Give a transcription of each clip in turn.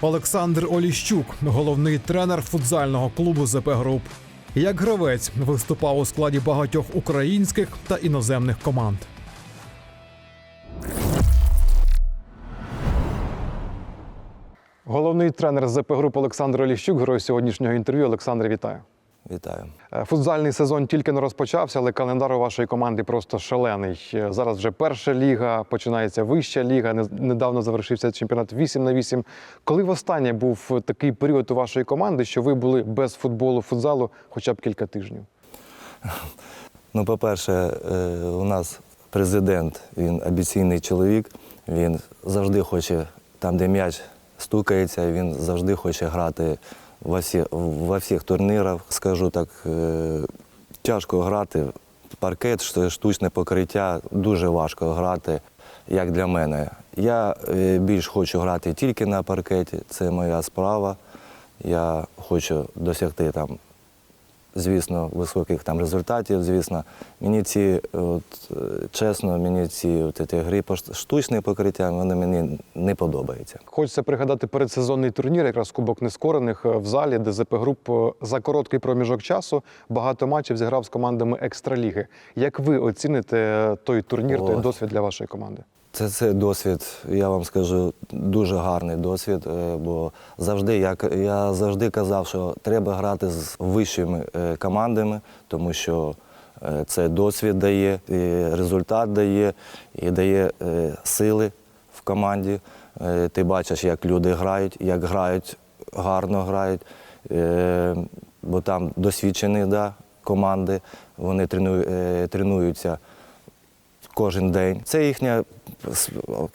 Олександр Оліщук, головний тренер футзального клубу ЗП Груп. Як гравець виступав у складі багатьох українських та іноземних команд. Головний тренер ЗП Груп Олександр Оліщук, герой сьогоднішнього інтерв'ю. Олександр, вітаю. Вітаю. Е, Футзальний сезон тільки не розпочався, але календар у вашої команди просто шалений. Е, Зараз вже перша ліга, починається вища ліга. Недавно завершився чемпіонат 8 на 8. Коли востаннє був такий період у вашої команди, що ви були без футболу, футзалу хоча б кілька тижнів? Ну, по-перше, е, у нас президент, він амбіційний чоловік, він завжди хоче, там, де м'яч стукається, він завжди хоче грати во, всі, во всіх турнірах. Скажу так, е, тяжко грати. Паркет, штучне покриття, дуже важко грати, як для мене. Я е, більш хочу грати тільки на паркеті, це моя справа. Я хочу досягти там звісно, високих там результатів. Звісно, мені ці, от, е, чесно, мені ці от, ці гри по штучне покриття, вони мені не подобаються. Хочеться пригадати передсезонний турнір, якраз Кубок Нескорених е, в залі, де ЗП Груп е, за короткий проміжок часу багато матчів зіграв з командами екстраліги. Як ви оціните е, той турнір, той досвід для вашої команди? Це, це досвід, я вам скажу, дуже гарний досвід, е, бо завжди я, я завжди казав, що треба грати з вищими е, командами, тому що е, це досвід дає, і результат дає, і дає сили в команді. Ти бачиш, як люди грають, як грають, гарно грають, бо там досвідчені да, команди, вони тренуються кожен день. Це їхня,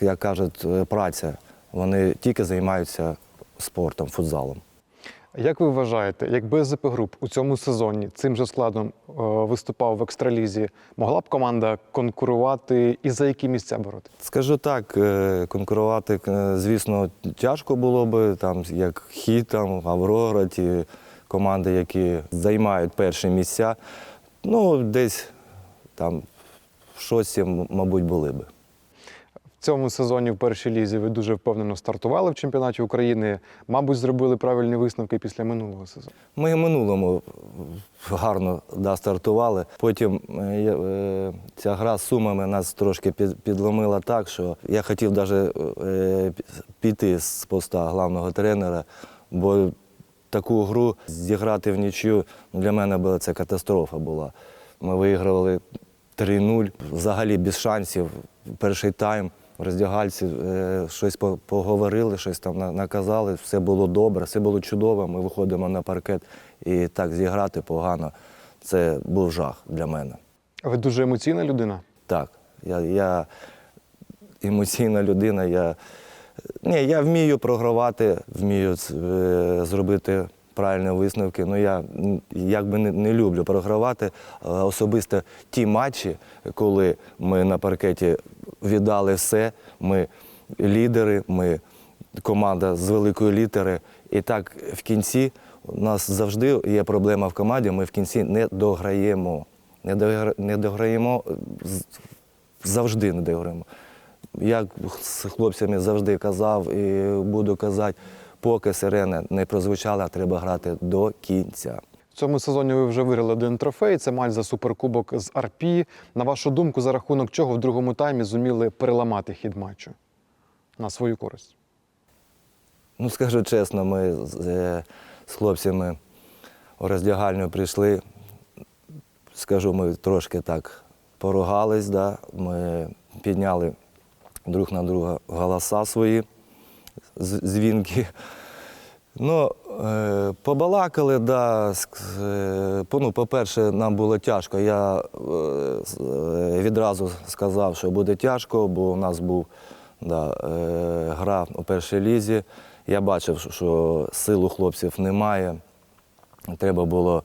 як кажуть, е, праця. Вони тільки займаються спортом, футзалом. Як ви вважаєте, якби ЗП Груп у цьому сезоні цим же складом е, виступав в екстралізі, могла б команда конкурувати і за які місця бороти? Скажу так, е, конкурувати, звісно, тяжко було би, там, як хід, там, Аврора, ті команди, які займають перші місця. Ну, десь там в мабуть, були би. В цьому сезоні в першій лізі ви дуже впевнено стартували в чемпіонаті України. Мабуть, зробили правильні висновки після минулого сезону. Ми в минулому гарно да, стартували. Потім е, е, ця гра з сумами нас трошки під- підломила так, що я хотів навіть піти з поста головного тренера, бо таку гру зіграти в нічю для мене була це катастрофа була. Ми вигравали 3-0, взагалі без шансів. Перший тайм в роздягальці е, щось поговорили, щось там наказали, все було добре, все було чудово. Ми виходимо на паркет і так зіграти погано. Це був жах для мене. А Ви дуже емоційна людина. Так, я, я емоційна людина. Я, ні, я вмію програвати, вмію е, зробити правильні висновки. Ну я якби не, не люблю програвати. Е, Особисто ті матчі, коли ми на паркеті віддали все, ми лідери, ми команда з великої літери. І так в кінці у нас завжди є проблема в команді, ми в кінці не дограємо. Не догра- не дограємо завжди не дограємо. Я з хлопцями завжди казав і буду казати, поки сирена не прозвучала, треба грати до кінця. В цьому сезоні ви вже виграли один трофей. Це матч за суперкубок з Арпі. На вашу думку, за рахунок чого в другому таймі зуміли переламати хід матчу на свою користь? Ну, скажу чесно, ми з, е, з хлопцями у роздягальню прийшли. Скажу, ми трошки так поругались, да? ми підняли друг на друга голоса свої, дзвінки. Ну, е, побалакали, да, е, ну, по-перше, нам було тяжко. Я е, відразу сказав, що буде тяжко, бо у нас був да, гра у першій лізі. Я бачив, що сил у хлопців немає. Треба було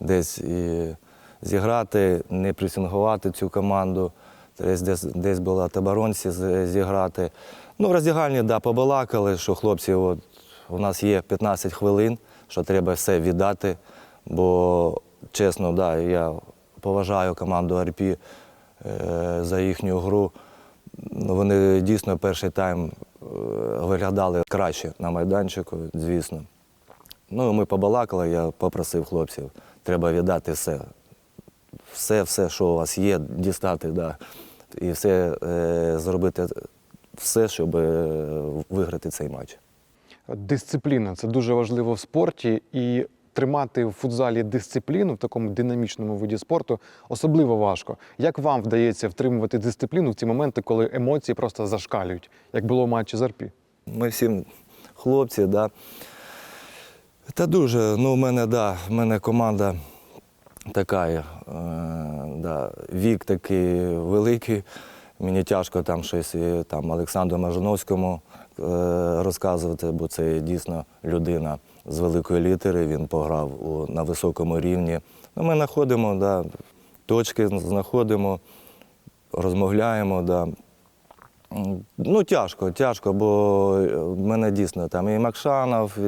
десь і зіграти, не пресингувати цю команду. Десь, десь, десь була таборонці зіграти. Ну, в роздягальні, да, побалакали, що хлопці, от, у нас є 15 хвилин, що треба все віддати. Бо, чесно, да, я поважаю команду АРПІ е, за їхню гру. Ну, Вони дійсно перший тайм виглядали краще на майданчику, звісно. Ну, ми побалакали, я попросив хлопців, треба віддати все. Все, все, що у вас є, дістати, да. і все е, зробити все, щоб е, виграти цей матч. Дисципліна це дуже важливо в спорті, і тримати в футзалі дисципліну в такому динамічному виді спорту особливо важко. Як вам вдається втримувати дисципліну в ті моменти, коли емоції просто зашкалюють, як було в матчі з РП? Ми всі хлопці, да. Та дуже, ну, в мене, да, в мене команда така, е, да, вік такий великий. Мені тяжко там щось там, Олександру Мажановському е, розказувати, бо це дійсно людина з великої літери, він пограв у, на високому рівні. Ну, ми знаходимо да, точки, знаходимо, розмовляємо. Да. Ну, тяжко, тяжко, бо е, в мене дійсно там і Макшанов, і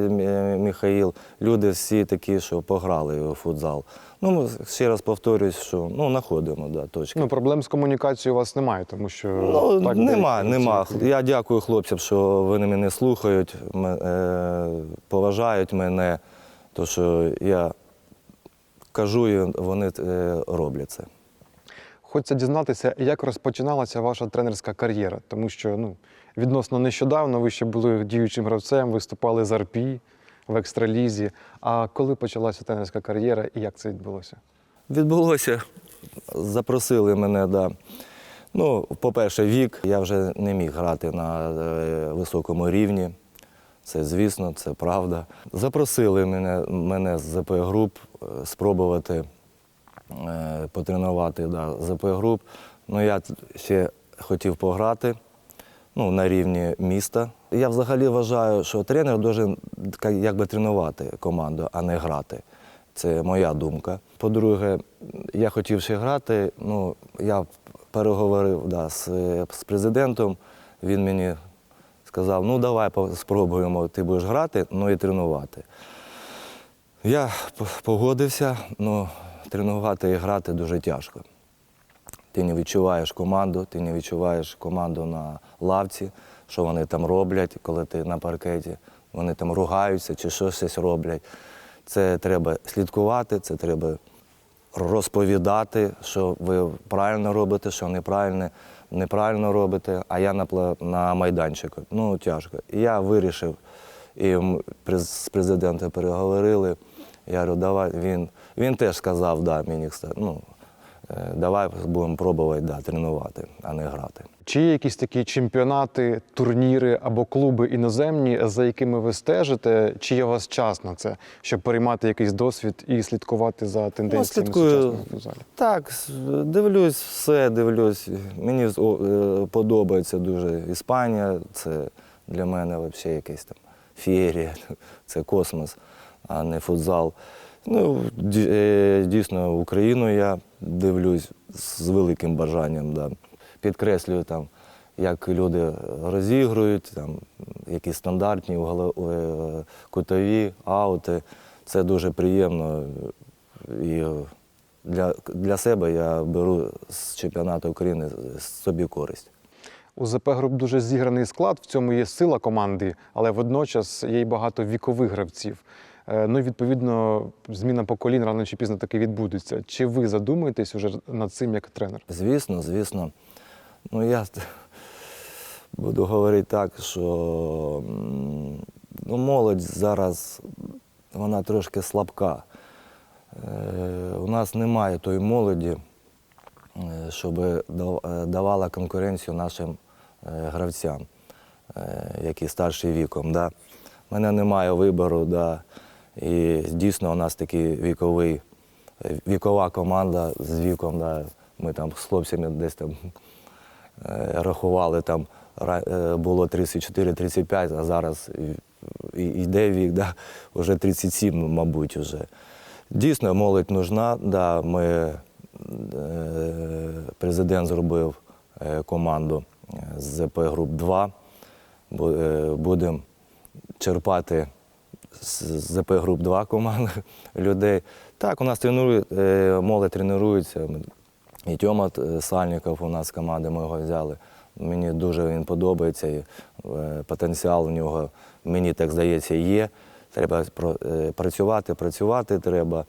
Міхаїл, люди всі такі, що пограли у футзал. Ну, ще раз повторюсь, що ну, знаходимо да, точки. Ну, проблем з комунікацією у вас немає, тому що Ну, так нема, нема. Я дякую хлопцям, що вони мене слухають, е, поважають мене, то що я кажу, і вони е, роблять це. Хочеться дізнатися, як розпочиналася ваша тренерська кар'єра, тому що ну, відносно нещодавно ви ще були діючим гравцем, виступали з РП в екстралізі. А коли почалася тренерська кар'єра і як це відбулося? Відбулося. Запросили мене, да. Ну, по-перше, вік. Я вже не міг грати на е, високому рівні. Це звісно, це правда. Запросили мене, мене з ЗП груп е, спробувати потренувати да, ЗП груп. Ну, я ще хотів пограти ну, на рівні міста. Я взагалі вважаю, що тренер має якби тренувати команду, а не грати. Це моя думка. По-друге, я хотів ще грати. Ну, я переговорив да, з, з президентом. Він мені сказав: ну давай спробуємо, ти будеш грати, ну і тренувати. Я погодився, але тренувати і грати дуже тяжко. Ти не відчуваєш команду, ти не відчуваєш команду на лавці, що вони там роблять, коли ти на паркеті. Вони там ругаються чи що щось роблять. Це треба слідкувати, це треба розповідати, що ви правильно робите, що неправильно, неправильно робите, а я на, на майданчику. Ну, тяжко. І я вирішив, і з президентом переговорили. Я говорю, давай. Він, він теж сказав, да, мені, ну, е, давай будемо пробувати да, тренувати, а не грати. Чи є якісь такі чемпіонати, турніри або клуби іноземні, за якими ви стежите? Чи є у вас час на це, щоб переймати якийсь досвід і слідкувати за тенденціями слідкую. сучасного футзалу? Так, дивлюсь все, дивлюсь. Мені е, подобається дуже Іспанія. Це для мене взагалі якась там феєрія, це космос, а не футзал. Ну, е, дійсно, Україну я дивлюсь з великим бажанням. Да. Підкреслюю там, як люди розігрують, там, які стандартні е, кутові, аути. Це дуже приємно. І для, для себе я беру з чемпіонату України собі користь. У ЗП груп дуже зіграний склад, в цьому є сила команди, але водночас є й багато вікових гравців. Е, Ну відповідно зміна поколінь рано чи пізно таки відбудеться. Чи ви задумуєтесь уже над цим як тренер? Звісно, звісно. Ну, я буду говорити так, що ну, молодь зараз вона трошки слабка. Е, у нас немає тої молоді, е, щоб давала конкуренцію нашим гравцям, які старші віком. Да. У мене немає вибору. Да. І дійсно у нас такий віковий, е, вікова команда з віком. Да. Ми там з хлопцями десь там е, рахували, там е, було 34-35, а зараз йде вік, да, вже 37, мабуть, вже. Дійсно, молодь нужна. Да, ми, президент зробив команду з ЗП груп 2. Будемо черпати з ЗП груп 2 команд людей. Так, у нас тренує, е, молодь тренується. І Тьома е, Сальніков у нас команди, ми його взяли. Мені дуже він подобається. І, е, потенціал у нього, мені так здається, є. Треба працювати, працювати треба.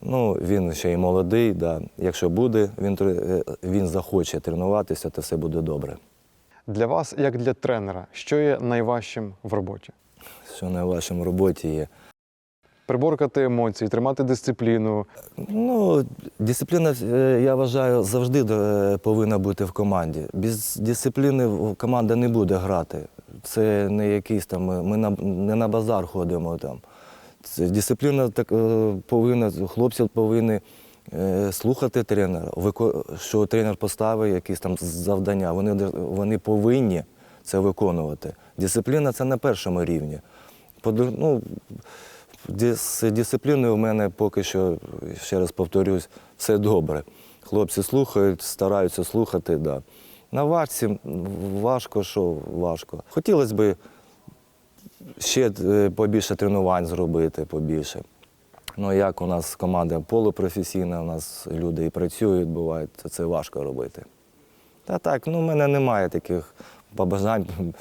Ну, він ще й молодий, да. якщо буде, він, він захоче тренуватися, то все буде добре. Для вас, як для тренера, що є найважчим в роботі? Що на вашому роботі є. Приборкати емоції, тримати дисципліну. Ну, дисципліна, е, я вважаю, завжди е, повинна бути в команді. Без дисципліни команда не буде грати. Це не якийсь там, ми, на, не на базар ходимо там. Це дисципліна так, е, повинна, хлопці повинні слухати тренера, що тренер поставив якісь там завдання. Вони, вони повинні це виконувати. Дисципліна це на першому рівні. Ну, З дисципліною в мене поки що, ще раз повторюсь, все добре. Хлопці слухають, стараються слухати. Да. На важці важко, що важко. Хотілося б ще е, побільше тренувань зробити, побільше. Ну, як у нас команда полупрофесійна, у нас люди і працюють, бувають, це важко робити. Та так, ну, в мене немає таких побажань,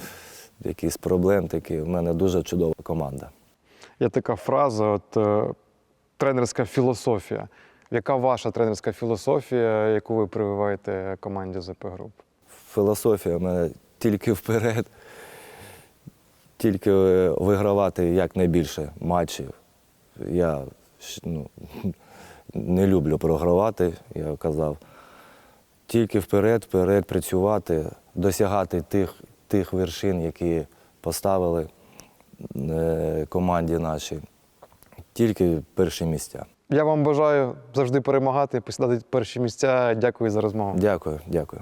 якихось проблем. Такі. У мене дуже чудова команда. Є така фраза, от е, тренерська філософія. Яка ваша тренерська філософія, яку ви прививаєте команді ЗП груп? філософія в мене тільки вперед, тільки е, вигравати якнайбільше матчів. Я ну, не люблю програвати, я казав. Тільки вперед, вперед працювати, досягати тих, тих вершин, які поставили е, команді нашій. Тільки перші місця. Я вам бажаю завжди перемагати, посідати перші місця. Дякую за розмову. Дякую, дякую.